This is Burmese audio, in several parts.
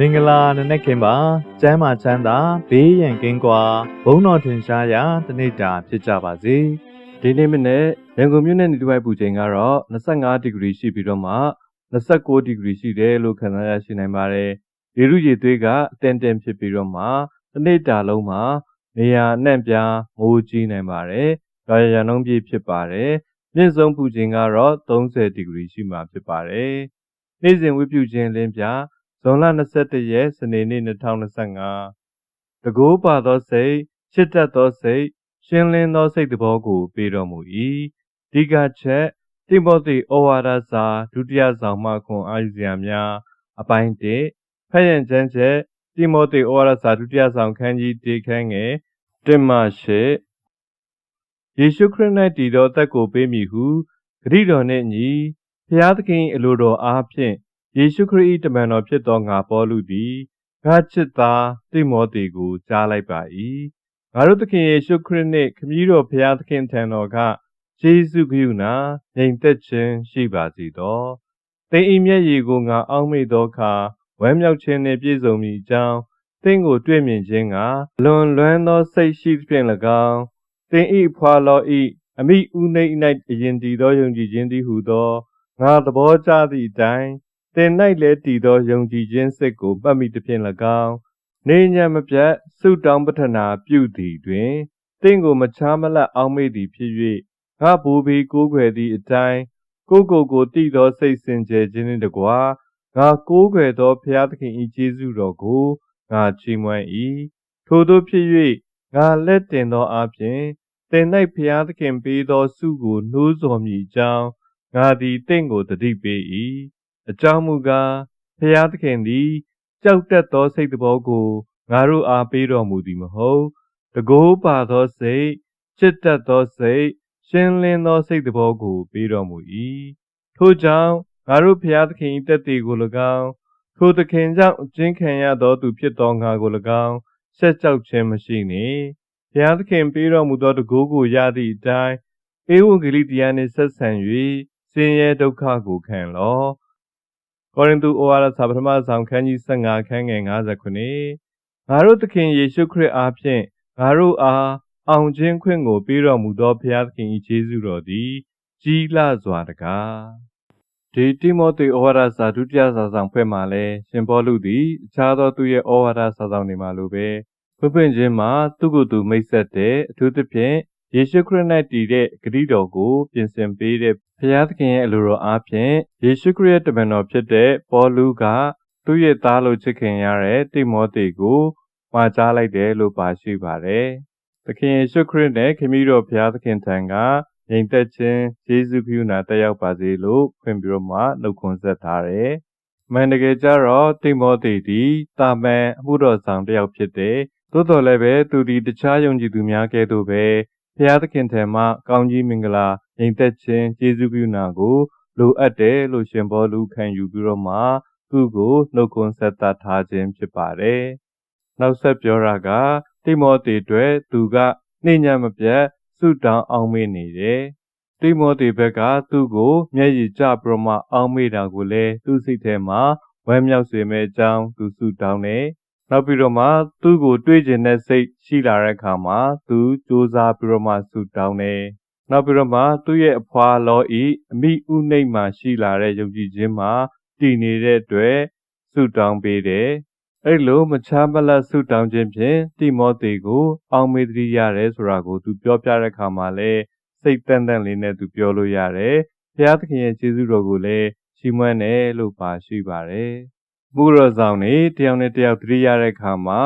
မင်္ဂလာနနက်ခင်းပါကျမ်းမာချမ်းသာဘေးရန်ကင်းကွာဘုန်းတော်ထင်ရှားရာတနေ့တာဖြစ်ကြပါစေဒီနေ့မနေ့ရန်ကုန်မြို့နယ်နေတစ်ဝိုက်ပူချိန်ကတော့25ဒီဂရီရှိပြီးတော့မှ29ဒီဂရီရှိတယ်လို့ခန့်မှန်းရရှိနိုင်ပါတယ်။ရေရုရေသွေးကအတန်တန်ဖြစ်ပြီးတော့မှတစ်နေ့တာလုံးမှာနေရာအနှံ့ပြားငိုကြီးနိုင်ပါတယ်။ရာရရနှုံးပြည့်ဖြစ်ပါတယ်။မြင့်ဆုံးပူချိန်ကတော့30ဒီဂရီရှိမှာဖြစ်ပါတယ်။နေ့စဉ်ဝိပုခြင်းလင်းပြ ဇွန်လ21ရက်စနေနေ့2025တကိုးပါသောစိတ်ချစ်တတ်သောစိတ်ရှင်းလင်းသောစိတ်တော်ကိုပေးတော်မူ၏ဒီကချက်တိမောသေဩဝါဒစာဒုတိယဆောင်မှခွန်အားယူစရာများအပိုင်း1ဖတ်ရင်ချမ်းချက်တိမောသေဩဝါဒစာဒုတိယဆောင်ခန်းကြီး1ခန်းငယ်1မှ8ယေရှုခရစ်၌တည်သောအသက်ကိုပေးမည်ဟုဂရိတော်နှင့်ညီဖျားသခင်အလိုတော်အားဖြင့် ယေရှုခရစ်၏တမန်တော်ဖြစ်သောငါပေါလုသည်ငါချစ်သားတိမောသေကိုကြားလိုက်ပါ၏ငါတို့သခင်ယေရှုခရစ်နှင့်ခမည်းတော်ဖျားသခင်ထံတော်ကယေရှုခရစ်နာငြိမ်သက်ခြင်းရှိပါစေသောသင်၏မျက်ရည်ကိုငါအောက်မေ့သောအခါဝမ်းမြောက်ခြင်းနှင့်ပြည့်စုံမည်အကြောင်းသင်ကိုတွေ့မြင်ခြင်းကလွန်လွမ်းသောစိတ်ရှိသဖြင့်၎င်းသင်၏ဖွာလော၏အမိဥနှိမ့်၌အရင်တည်သောယုံကြည်ခြင်းသည်ဟုသောငါသဘောကျသည့်အတိုင်း သင်၌လည်းတည်သောယုံကြည်ခြင်းစိတ်ကိုပတ်မိသဖြင့်၎င်းနေညံမပြတ်ဆုတောင်းပတနာပြုသည်တွင်သင်ကိုမချားမလတ်အောက်မေ့သည်ဖြစ်၍ငါဘူဘီကိုးကွယ်သည့်အတိုင်းကိုကိုကိုတည်သောစိတ်စင်ကြယ်ခြင်းနှင့်တကွာငါကိုးကွယ်သောဖျားသခင်၏ကျေးဇူးတော်ကိုငါချီးမွမ်း၏ထို့သောဖြစ်၍ငါလက်တင်သောအပြင်သင်၌ဖျားသခင်ပေးသောဆုကိုနှိုးဆော်မည်အကြောင်းငါသည်တင့်ကိုတတိပေး၏ အကြောင်းမူကားဖျားသခင်သည် ကြောက်တတ်သောစိတ်တော်ကိုငါတို့အားပေးတော်မူသည်မဟုတ်တကိုးပါသောစိတ်ချစ်တတ်သောစိတ်ရှင်းလင်းသောစိတ်တော်ကိုပေးတော်မူ၏ထို့ကြောင့်ငါတို့ဖျားသခင်၏တက်တည်ကို၎င်းထိုသခင်ကြောင့်အကျဉ်းခံရသောသူဖြစ်သောငါကို၎င်းဆက်ကြောက်ခြင်းမရှိနှင့်ဘုရားသခင်ပေးတော်မူသောတကူကိုရသည့်အတိုင်းဧဝံဂေလိတရားနှင့်ဆက်ဆံ၍ဆင်းရဲဒုက္ခကိုခံလော့ ကောရိန္သုဩဝါဒစာပထမဆောင်ခန်းကြီး15ခန်းငယ်59ငါတို့သခင်ယေရှုခရစ်အားဖြင့်ငါတို့အားအောင်ခြင်းခွင့်ကိုပေးတော်မူသောဘုရားသခင်၏ကျေးဇူးတော်သည်ကြီးလာစွာတကားဒီတိမောသေဩဝါဒစာဒုတိယစာဆောင်ဖွဲ့မှာလဲရှင်ပေါလုသည်အခြားသောသူရဲ့ဩဝါဒစာဆောင်တွေမှာလိုပဲဖွင့်ဖွင့်ချင်းမှာသူ့ကိုယ်သူမိတ်ဆက်တဲ့အထူးသဖြင့် ယေရှုခရစ်၌တည်တဲ့ဂရုတော်ကို ပြင်ဆင်ပေးတဲ့ဘုရားသခင်ရဲ့အလိုတော်အားဖြင့်ယေရှုခရစ်ရဲ့တမန်တော်ဖြစ်တဲ့ပေါလုကသူ့ရဲ့သားလို့ချစ်ခင်ရတဲ့တိမောသေကိုမှာကြားလိုက်တယ်လို့ပါရှိပါတယ်။သခင်ယေရှုခရစ်နဲ့ခမည်းတော်ဘုရားသခင်ထံကငြိမ်သက်ခြင်းယေရှုခရစ်နာတက်ရောက်ပါစေလို့ဖွင့်ပြီးတော့မှနှုတ်ခွန်းဆက်ထားတယ်။မန်တကယ်ကြတော့တိမောသေသည်တာမန်အမှုတော်ဆောင်တစ်ယောက်ဖြစ်တယ်။သို့တော်လည်းပဲသူဒီတခြားယုံကြည်သူများကဲ့သို့ပဲ ဘုရားသခင်ထံမှကောင်းကြီးမင်္ဂလာငြိမ်သက်ခြင်းယေရှုခရစ်နာကို လိုအပ်တယ်လို့ရှင်ဘောလူခံယူပြီးတော့မှသူ့ကိုနှုတ်ခွန်းဆက်သထားခြင်းဖြစ်ပါတယ်။နောက်ဆက်ပြောတာကတိမောသေအတွက်သူကနှိမ့်ညံ့မပြတ်ဆုတောင်းအောင်မေ့နေတယ်။တိမောသေဘက်ကသူ့ကိုမျက်ရည်ကျပြီးတော့မှအောင်မေ့တာကိုလည်းသူ့စိတ်ထဲမှာဝမ်းမြောက်စေမယ့်အကြောင်းသူဆုတောင်းတယ်။ နောက်ပြီးတော့မှသူ့ကိုတွေ့ကျင်တဲ့စိတ်ရှိလာတဲ့အခါမှာသူစူးစမ်းပြီးတော့မှဆုတောင်းတယ်။နောက်ပြီးတော့မှသူ့ရဲ့အဖွာလောဤအမိဥနှိတ်မှာရှိလာတဲ့ယုံကြည်ခြင်းမှာတည်နေတဲ့အတွက်ဆုတောင်းပေးတယ်။အဲ့လိုမချမ်းမလတ်ဆုတောင်းခြင်းဖြင့်တိမောသေကို အောင်မေတ္တိရတယ်ဆိုတာကိုသူပြောပြတဲ့အခါမှာလည်းစိတ်တန်တန်လေးနဲ့သူပြောလို့ရတယ်။ဘုရားသခင်ရဲ့ကျေးဇူးတော်ကိုလည်းချီးမွမ်းတယ်လို့ပါရှိပါတယ်။ မှုတော်ဆောင်နေတယောက်နဲ့တယောက်သတိရတဲ့အခါမှာ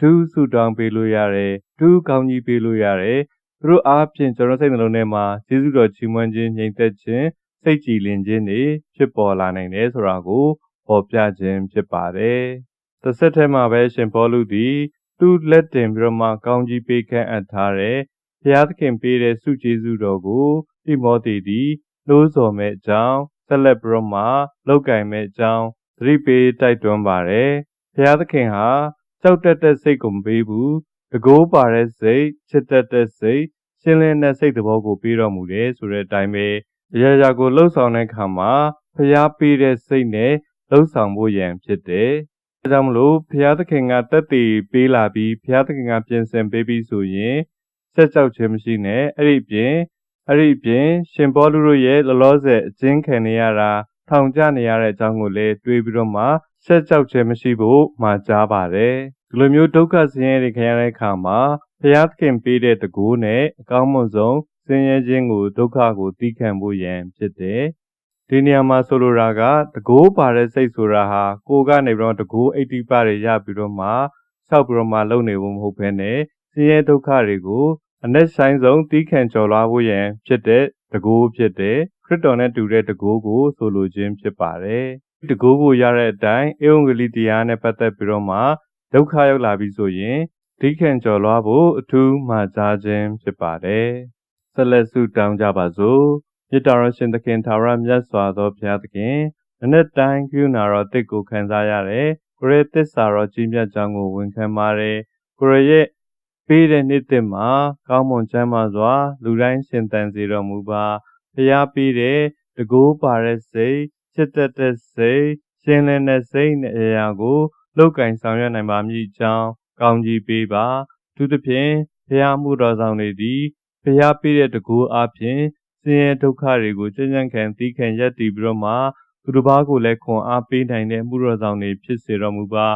ဒုဆုတောင်းပေးလို့ရတယ်။ဒုကောင်းကြီးပေးလို့ရတယ်။သူတို့အားဖြင့်ကျွန်တော်စိတ်နှလုံးထဲမှာကျေးဇူးတော်ချီးမွမ်းခြင်းငြိမ်သက်ခြင်းစိတ်ကြည်လင်ခြင်းတွေဖြစ်ပေါ်လာနိုင်တယ်ဆိုတာကိုဖော်ပြခြင်းဖြစ်ပါတယ်။တစ်ဆက်တည်းမှာပဲရှင်ဘောလူသည်သူ့လက်တင်ပြီးတော့မှကောင်းကြီးပေးခန့်အပ်ထားတဲ့ဘုရားသခင်ပေးတဲ့ဆုကျေးဇူးတော်ကိုတိမောသေသည်နှိုးဆော်မဲ့အကြောင်းဆက်လက်ပြီးတော့မှလောက်ကင်မဲ့အကြောင်း သတိပေးတိုက်တွန်းပါတယ်။ဘုရားသခင်ဟာကြောက်တတ်တဲ့စိတ်ကိုမပေးဘူး။တကိုးပါတဲ့စိတ်ချစ်တတ်တဲ့စိတ်ရှင်းလင်းတဲ့စိတ်သဘောကိုပေးတော်မူတယ်ဆိုတဲ့အတိုင်းပဲအရာရာကိုလှုပ်ဆောင်တဲ့အခါမှာဖျားပေးတဲ့စိတ်နဲ့လှုပ်ဆောင်ဖို့ရန်ဖြစ်တယ်။ဒါကြောင့်မလို့ဘုရားသခင်ကတက်တည်ပေးလာပြီးဘုရားသခင်ကပြင်ဆင်ပေးပြီးဆိုရင်ဆက်ကြောက်ခြင်းမရှိနဲ့အဲ့ဒီအပြင်အဲ့ဒီအပြင်ရှင်ဘောလူတို့ရဲ့လောလောဆယ်အကျဉ်းခံနေရတာ ထောင်ကျနေရတဲ့အကြောင်းကိုလည်းတွေးပြီးတော့မှဆက်ကြောက်ခြင်းမရှိဖို့မှာကြားပါတယ်ဒီလိုမျိုးဒုက္ခဆင်းရဲတွေခံရတဲ့အခါမှာဘုရားသခင်ပေးတဲ့တကူနဲ့အကောင်းမွန်ဆုံးဆင်းရဲခြင်းကိုဒုက္ခကိုတီးခံဖို့ရန်ဖြစ်တယ်ဒီနေရာမှာဆိုလိုတာကတကိုးပါတဲ့စိတ်ဆိုတာဟာကိုယ်ကနေပြီးတော့တကိုးအိတ်တိပတွေရပြီးတော့မှဆောက်ပြီးတော့မှလုံနေဖို့မဟုတ်ဘဲနဲ့ဆင်းရဲဒုက္ခတွေကိုအ내ဆိုင်ဆုံးတီးခံကျော်လွှားဖို့ရန်ဖြစ်တဲ့တကိုးဖြစ်တဲ့ ခရစ်တော်နဲ့တူတဲ့တကိုးကိုဆိုလိုခြင်းဖြစ်ပါတယ်တကိုးကိုရတဲ့အတိုင်းဧဝံဂေလိတရားနဲ့ပတ်သက်ပြီးတော့မှဒုက္ခရောက်လာပြီဆိုရင်တီးခံကျော်လွှားဖို့အထူးမှာကြားခြင်းဖြစ်ပါတယ်ဆက်လက်ဆုတောင်းကြပါစို့မြစ်တော်ရရှင်သခင်သာရမြတ်စွာသောဘုရားသခင်နနက်တိုင်းကုနာတော်တစ်ကိုခံစားရတယ်ကိုရဲ့တစ္ဆာတော်ကြီးမြတ်ကြောင်းကိုဝန်ခံပါတယ်ကိုရဲ့ပေးတဲ့နေ့တစ်မှာကောင်းမွန်ချမ်းသာစွာလူတိုင်းရှင်သန်စေတော်မူပါ ဘုရားပေးတဲ့တကိုးပါတဲ့စိတ်ချစ်တတ်တဲ့စိတ်ရှင်လင်းတဲ့စိတ်နဲ့အရာကိုလောက်ကင်ဆောင်ရွက်နိုင်ပါမည်ကြောင်းကောင်းကြီးပေးပါသူသဖြင့်ဘုရားမှုတော်ဆောင်တွေသည်ဘုရားပေးတဲ့တကူအပြင်ဆင်းရဲဒုက္ခတွေကိုကြံ့ကြံ့ခံသီးခံရက်တည်ပြီးတော့မှသူတစ်ပါးကိုလည်းခွန်အားပေးနိုင်တဲ့မှုတော်ဆောင်တွေဖြစ်စေတော်မူပါ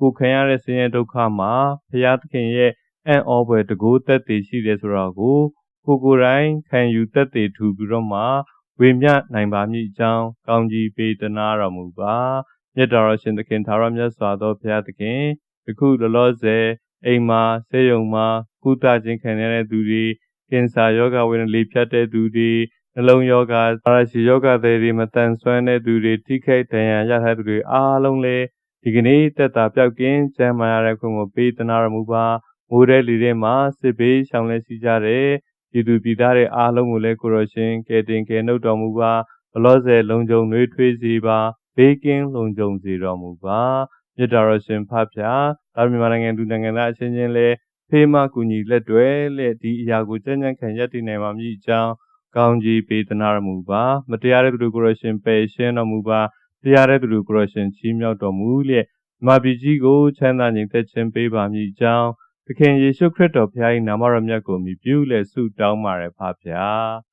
ကိုခံရတဲ့ဆင်းရဲဒုက္ခမှာဘုရားသခင်ရဲ့အံ့ဩဖွယ်တကူသက်တည်ရှိတယ်ဆိုတော့ကို ကိုကိုယ်တိုင်ခံယူသက်တည်ထူပြီးတော့မှဝေမျှနိုင်ပါမည်အကြောင်းကောင်းကြီးပေးသနာတော်မူပါမြတ်တော်ရှင်သခင်သာရမြတ်စွာသောဘုရားသခင်ဒီခုလောလောဆယ်အိမ်မှာဆေးရုံမှာကုသခြင်းခံရတဲ့သူတွေကင်ဆာယောဂဝေဒနာလေးဖြတ်တဲ့သူတွေနှလုံးယောဂါပါရရှိယောဂသည်တွေမတန်ဆွမ်းတဲ့သူတွေထိခိုက်ဒဏ်ရာရတဲ့သူတွေအားလုံးလည်းဒီကနေ့တက်တာပြောက်ကင်းကျမ်းမာရတဲ့ခွင့်ကိုပေးသနာတော်မူပါမိုးတဲ့လီထဲမှာစစ်ဘေးရှောင်လဲရှိကြတဲ့ ပြည်သူပြည်သားတွေအားလုံးကိုလည်းကိုရရှင်ကယ်တင်ကယ်နှုတ်တော်မူပါဘလောဆယ်လုံခြုံနှွေးထွေးစေပါဘေးကင်းလုံခြုံစေတော်မူပါမြတ်တော်ရှင်ဖဖျားဒါမြန်မာနိုင်ငံသူနိုင်ငံသားအချင်းချင်းလည်းဖေးမကူညီလက်တွဲလက်ဒီအရာကိုကြံ့ကြံ့ခံရည်တည်နိုင်ပါမည်အကြောင်းကောင်းကြီးပေးသနာတော်မူပါမတရားတဲ့သူတို့ကိုရရှင်ပယ်ရှင်းတော်မူပါတရားတဲ့သူတို့ကိုရရှင်ချီးမြှောက်တော်မူလျက်မာပြည်ကြီးကိုချမ်းသာငြိမ်သက်ခြင်းပေးပါမည်အကြောင်း သခင်ယေရှုခရစ်တော်ဖခင်၏နာမတော်မြတ်ကိုမြည်ပြုလက်ဆုတောင်းပါရဖဖျား